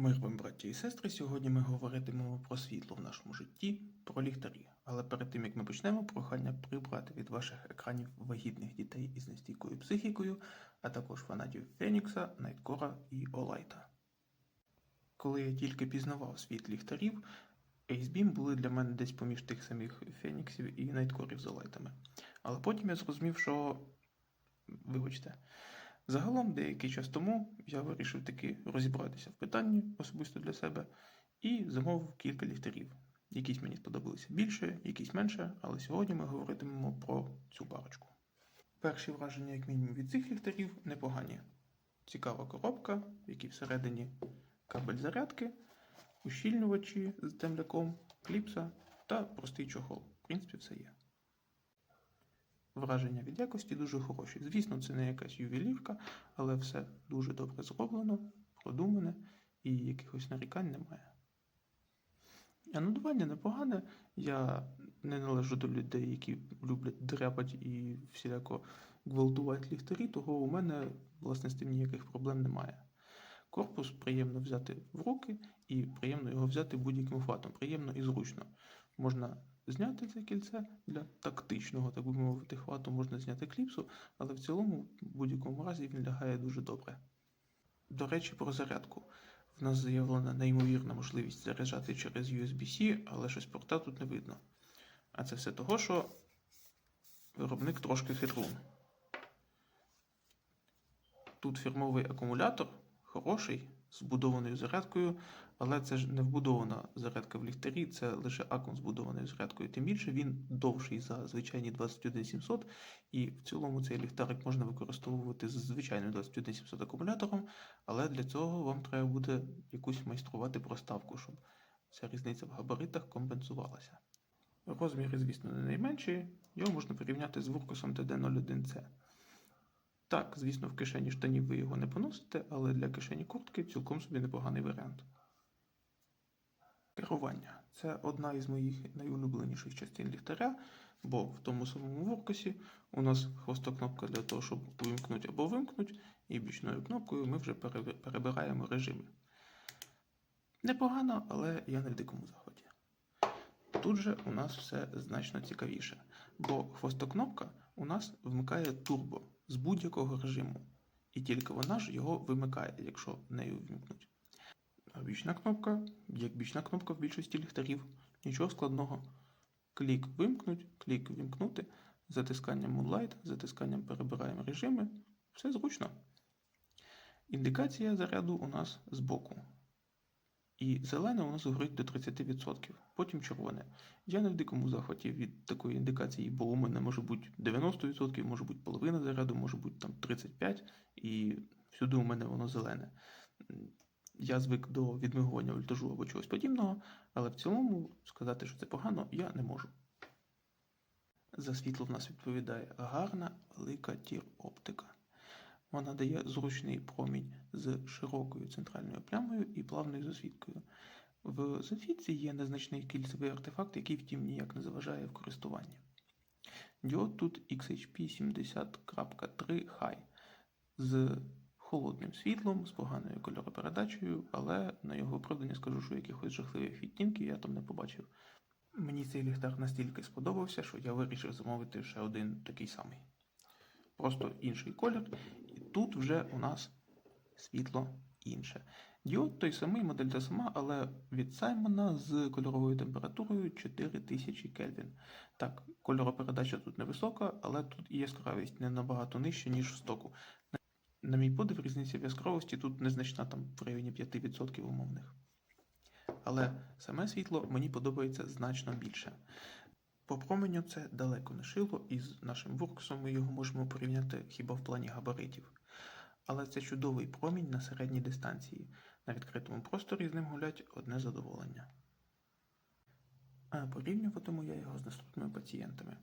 Мир вам, браті і сестри. Сьогодні ми говоритимемо про світло в нашому житті, про ліхтарі. Але перед тим як ми почнемо, прохання прибрати від ваших екранів вагітних дітей із нестійкою психікою, а також фанатів Фенікса, Найткора і Олайта. Коли я тільки пізнавав світ ліхтарів, Acebeam були для мене десь поміж тих самих Феніксів і Найткорів з Олайтами. Але потім я зрозумів, що. Вибачте. Загалом, деякий час тому я вирішив таки розібратися в питанні особисто для себе і замовив кілька ліхтарів. Якісь мені сподобалися більше, якісь менше, але сьогодні ми говоритимемо про цю парочку. Перші враження, як мінімум, від цих ліхтарів непогані. Цікава коробка, в якій всередині кабель зарядки, ущільнювачі з темляком, кліпса та простий чохол. В принципі, все є. Враження від якості дуже хороші. Звісно, це не якась ювелірка, але все дуже добре зроблено, продумане і якихось нарікань немає. Анодування непогане. Я не належу до людей, які люблять дряпати і всіляко гвалтувати ліхтарі, того у мене, власне, з тим ніяких проблем немає. Корпус приємно взяти в руки і приємно його взяти будь-яким фатом. Приємно і зручно. Можна зняти це кільце для тактичного, так би мовити, хвату, можна зняти кліпсу, але в цілому, в будь-якому разі, він лягає дуже добре. До речі, про зарядку. В нас заявлена неймовірна можливість заряджати через USB-C, але щось порта тут не видно. А це все того, що виробник трошки хитрун. Тут фірмовий акумулятор хороший, з вбудованою зарядкою, але це ж не вбудована зарядка в ліхтарі, це лише акум з вбудованою зарядкою. Тим більше він довший за звичайні 21700, і в цілому цей ліхтарик можна використовувати з звичайним 21700 акумулятором, але для цього вам треба буде якусь майструвати проставку, щоб ця різниця в габаритах компенсувалася. Розміри, звісно, не найменші, його можна порівняти з Вуркусом TD01C. Так, звісно, в кишені штанів ви його не поносите, але для кишені куртки цілком собі непоганий варіант. Керування це одна із моїх найулюбленіших частин ліхтаря, бо в тому самому воркосі у нас хвостокнопка для того, щоб вимкнути або вимкнути, і бічною кнопкою ми вже перебираємо режими. Непогано, але я не в дикому заході. Тут же у нас все значно цікавіше, бо хвостокнопка у нас вмикає турбо з будь-якого режиму, і тільки вона ж його вимикає, якщо нею вимкнуть. А бічна кнопка, як бічна кнопка в більшості ліхтарів, нічого складного. Клік вимкнуть, клік вимкнути, затисканням Moonlight, затисканням перебираємо режими, все зручно. Індикація заряду у нас збоку. І зелене у нас горить до 30%, потім червоне. Я не в дикому захваті від такої індикації, бо у мене може бути 90%, може бути половина заряду, може бути там 35%, і всюди у мене воно зелене. Я звик до відмигування вольтажу або чогось подібного, але в цілому сказати, що це погано, я не можу. За світло в нас відповідає гарна велика тір-оптика. Вона дає зручний промінь з широкою центральною плямою і плавною засвіткою. В Зофіці є незначний кільцевий артефакт, який, втім, ніяк не заважає в користуванні. Діод тут XHP 70.3 High з холодним світлом, з поганою кольоропередачею, але на його виправдання скажу, що якихось жахливих відтінків я там не побачив. Мені цей ліхтар настільки сподобався, що я вирішив замовити ще один такий самий. Просто інший колір, тут вже у нас світло інше. Діод той самий, модель та сама, але від Саймона з кольоровою температурою 4000 Кельвін. Так, кольоропередача тут невисока, але тут і яскравість не набагато нижча, ніж в стоку. На мій подив, різниця в яскравості тут незначна, там в районі 5% умовних. Але саме світло мені подобається значно більше. По променю це далеко не шило, і з нашим ворксом ми його можемо порівняти хіба в плані габаритів. Але це чудовий промінь на середній дистанції. На відкритому просторі з ним гулять одне задоволення. А порівнюватиму я його з наступними пацієнтами.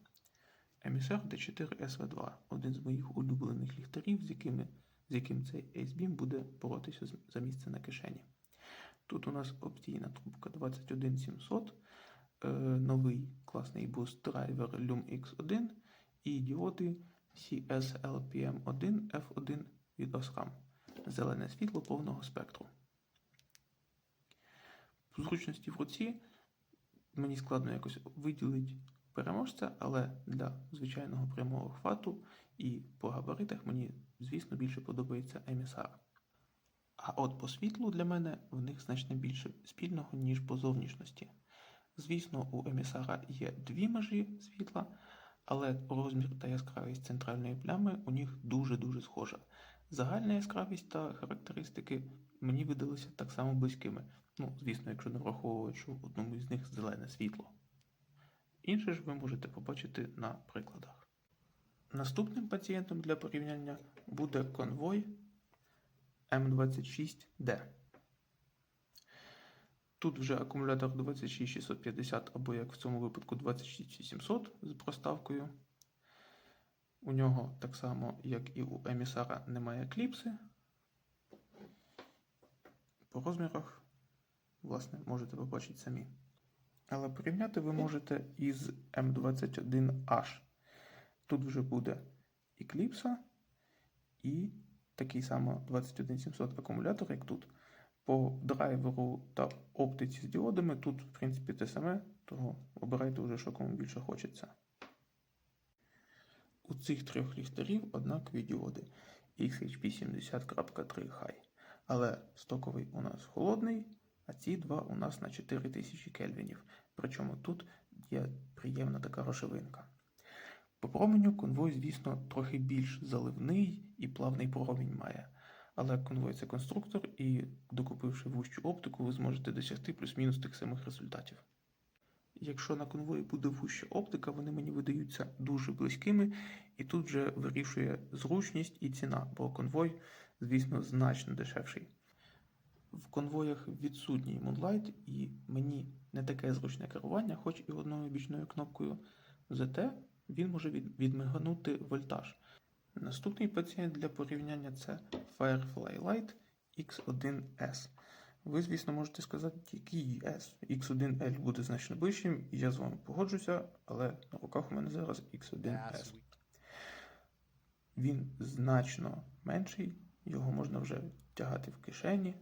Емісар D4SV2 один з моїх улюблених ліхтарів, з, якими, з яким цей Acebeam буде боротися за місце на кишені. Тут у нас опційна трубка 21700, е, новий класний буст драйвер LUM-X1 і діоди CSLPM1 F1 від Osram. Зелене світло повного спектру. зручності в руці мені складно якось виділити переможця, але для звичайного прямого хвату і по габаритах мені, звісно, більше подобається емісар. А от по світлу для мене в них значно більше спільного, ніж по зовнішності. Звісно, у емісара є дві межі світла, але розмір та яскравість центральної плями у них дуже-дуже схожа. Загальна яскравість та характеристики мені видалися так само близькими. Ну, звісно, якщо не враховувати, в одному із них зелене світло. Інше ж ви можете побачити на прикладах. Наступним пацієнтом для порівняння буде конвой М26D. Тут вже акумулятор 26650 або, як в цьому випадку, 26700 з проставкою. У нього так само, як і у емісара, немає кліпси. По розмірах, власне, можете побачити самі. Але порівняти ви можете із М21H. Тут вже буде і кліпса, і такий самий 21700 акумулятор, як тут. По драйверу та оптиці з діодами тут, в принципі, те саме, тому обирайте вже, що кому більше хочеться. У цих трьох ліхтарів однакові діоди XHP70.3 High. Але стоковий у нас холодний, а ці два у нас на 4000 кельвінів. Причому тут є приємна така рошевинка. По променю конвой, звісно, трохи більш заливний і плавний промінь має. Але конвой це конструктор, і докупивши вущу оптику, ви зможете досягти плюс-мінус тих самих результатів. Якщо на конвої буде вуща оптика, вони мені видаються дуже близькими, і тут вже вирішує зручність і ціна, бо конвой, звісно, значно дешевший. В конвоях відсутній Moonlight, і мені не таке зручне керування, хоч і одною бічною кнопкою. Зате він може від- відмиганути вольтаж. Наступний пацієнт для порівняння це Firefly Lite X1S. Ви, звісно, можете сказати, який S. X1L буде значно ближчим, і я з вами погоджуся, але на руках у мене зараз X1S. Він значно менший, його можна вже тягати в кишені.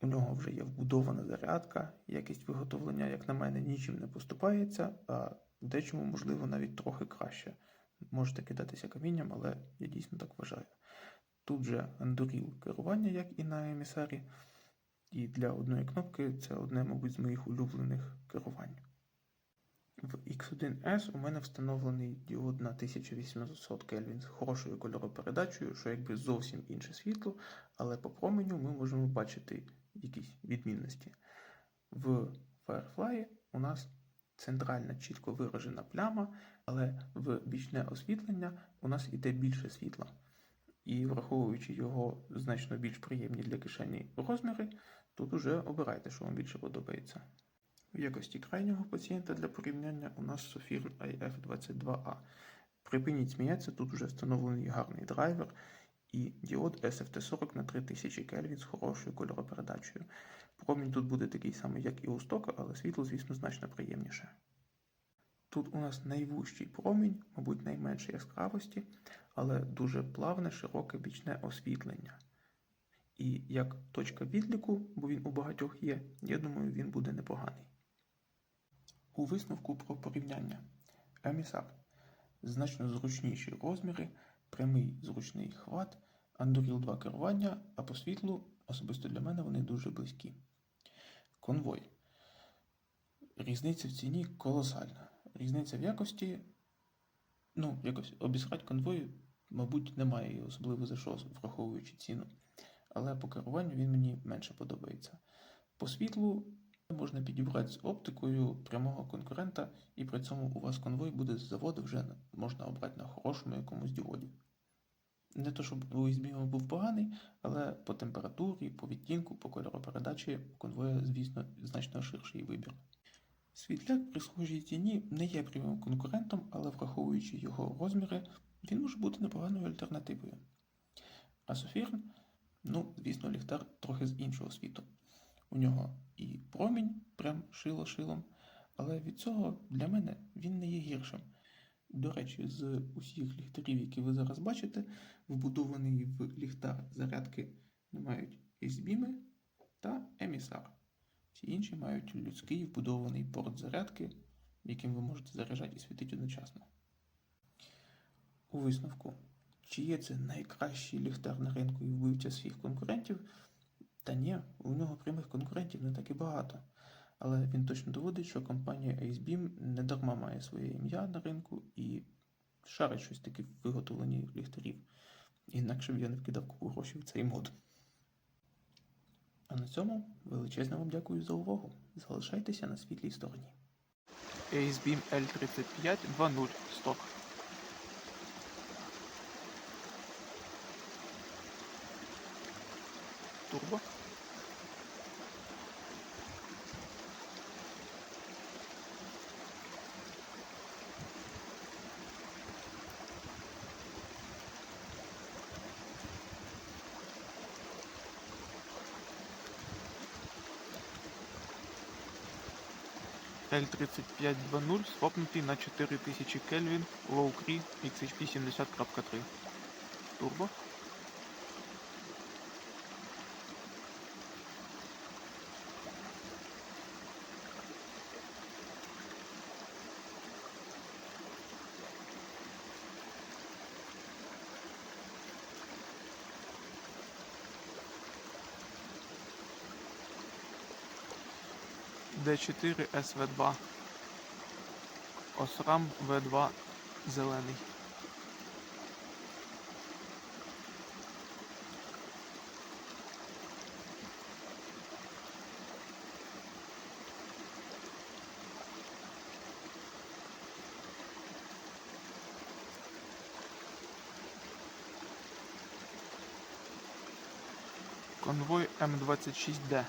У нього вже є вбудована зарядка, якість виготовлення, як на мене, нічим не поступається, а дечому, можливо, навіть трохи краще. Можете кидатися камінням, але я дійсно так вважаю. Тут же андуріл керування, як і на емісарі, і для одної кнопки це одне, мабуть, з моїх улюблених керувань. В X1S у мене встановлений діод на 1800 Кельвін з хорошою кольоропередачею, що якби зовсім інше світло, але по променю ми можемо бачити якісь відмінності. В Firefly у нас центральна чітко виражена пляма, але в бічне освітлення у нас іде більше світла. І враховуючи його значно більш приємні для кишені розміри, тут уже обирайте, що вам більше подобається. В якості крайнього пацієнта для порівняння у нас Sofirn IF22A. Припиніть сміятися, тут вже встановлений гарний драйвер і діод SFT40 на 3000 Кельвін з хорошою кольоропередачею. Промінь тут буде такий самий, як і у стока, але світло, звісно, значно приємніше. Тут у нас найвужчий промінь, мабуть, найменше яскравості, але дуже плавне, широке бічне освітлення. І як точка відліку, бо він у багатьох є, я думаю, він буде непоганий. У висновку про порівняння. Емісар. Значно зручніші розміри, прямий зручний хват, Anduril 2 керування, а по світлу, особисто для мене, вони дуже близькі. Конвой. Різниця в ціні колосальна. Різниця в якості, ну, якось обісрать конвой, мабуть, немає особливо за що, враховуючи ціну. Але по керуванню він мені менше подобається. По світлу можна підібрати з оптикою прямого конкурента, і при цьому у вас конвой буде з заводу вже можна обрати на хорошому якомусь діоді. Не то, щоб USB був поганий, але по температурі, по відтінку, по кольоропередачі у конвоя, звісно, значно ширший вибір. Світляк при схожій ціні не є прямим конкурентом, але враховуючи його розміри, він може бути непоганою альтернативою. А Софірн, ну, звісно, ліхтар трохи з іншого світу. У нього і промінь прям шило шилом, але від цього для мене він не є гіршим. До речі, з усіх ліхтарів, які ви зараз бачите, вбудований в ліхтар зарядки не мають ізбіми та емісар. Всі інші мають людський вбудований порт зарядки, яким ви можете заряджати і світити одночасно. У висновку, чи є це найкращий ліхтар на ринку і вбивця своїх конкурентів? Та ні, у нього прямих конкурентів не так і багато. Але він точно доводить, що компанія AceBeam не дарма має своє ім'я на ринку і шарить щось таке в виготовленні ліхтарів. Інакше б я не вкидав грошей в цей мод. А на цьому величезно вам дякую за увагу. Залишайтеся на світлій стороні. ASBIM L35 2.0 сток. Турбо. L3520 свопнутий на 4000 Кельвін Low Cree XHP 70.3. Турбо. D4 SV2. Osram V2 зелений. Конвой М26D.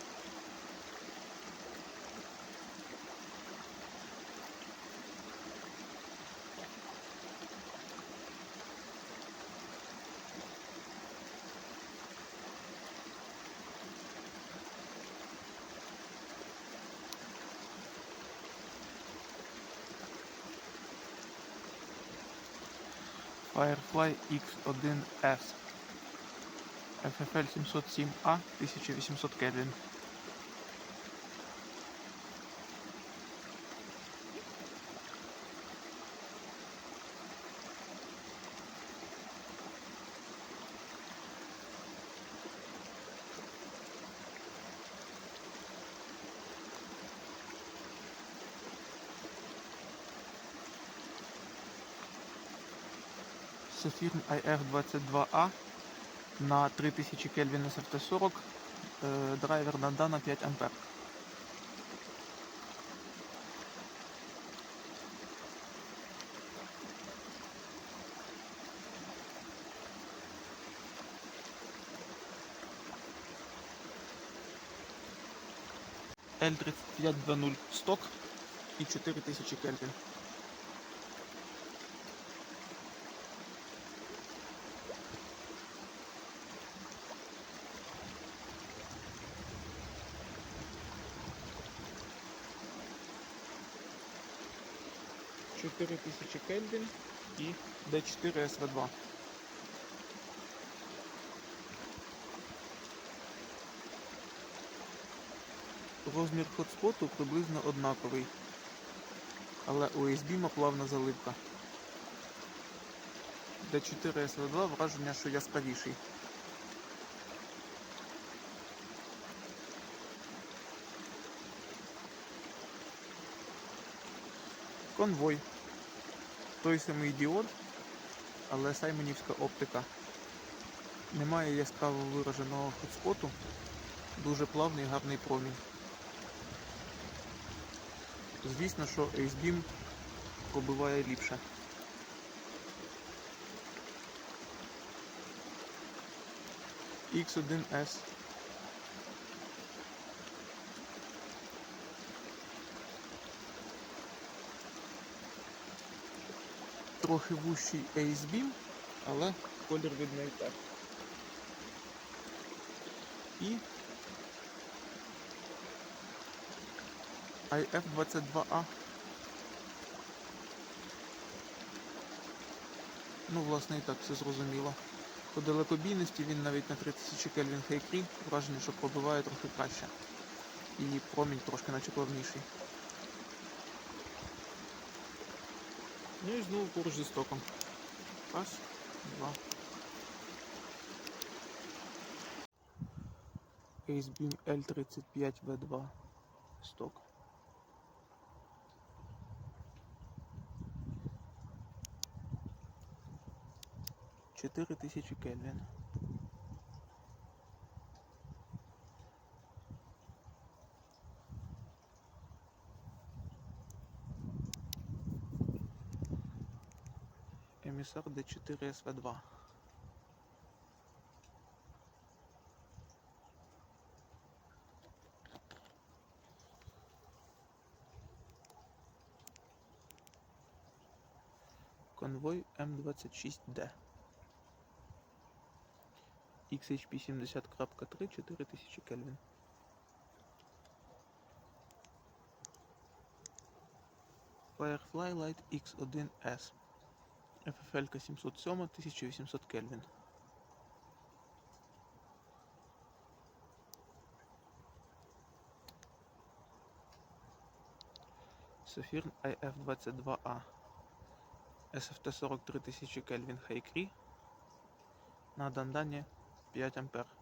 Firefly X1S FFL 707A 1800 Кельвін. Saturn IF22A на 3000 Кельвін SFT40, е, драйвер на на 5 А. L3520 сток і 4000 Кельвін. Чотири тисячі Кельвін і D4 SV2. Розмір хотспоту приблизно однаковий, але у USB плавна заливка. D4 SV2 враження, що яскравіший. Конвой. Той самий діод, але саймонівська оптика. Немає яскраво вираженого хотспоту, дуже плавний гарний промінь. Звісно, що AceBeam пробиває ліпше. X1S трохи вущий AceBeam, але колір видно і так. І IF22A. Ну, власне, і так все зрозуміло. По далекобійності він навіть на 3000 Кельвін Хейкрі, враження, що пробиває трохи краще. і промінь трошки наче плавніший. Ну і знову поруч зі стоком. Раз, два. AceBeam L35V2 сток. Чотири тисячі Кельвін. Емісар D4 SV2. Конвой М26D. XHP 70.3 4000 Кельвін. Firefly Lite X1S. FFL 707 1800 Кельвін. Софірн IF22A. SFT 43000 Кельвін Хайкрі. На Дандані 5 ампер.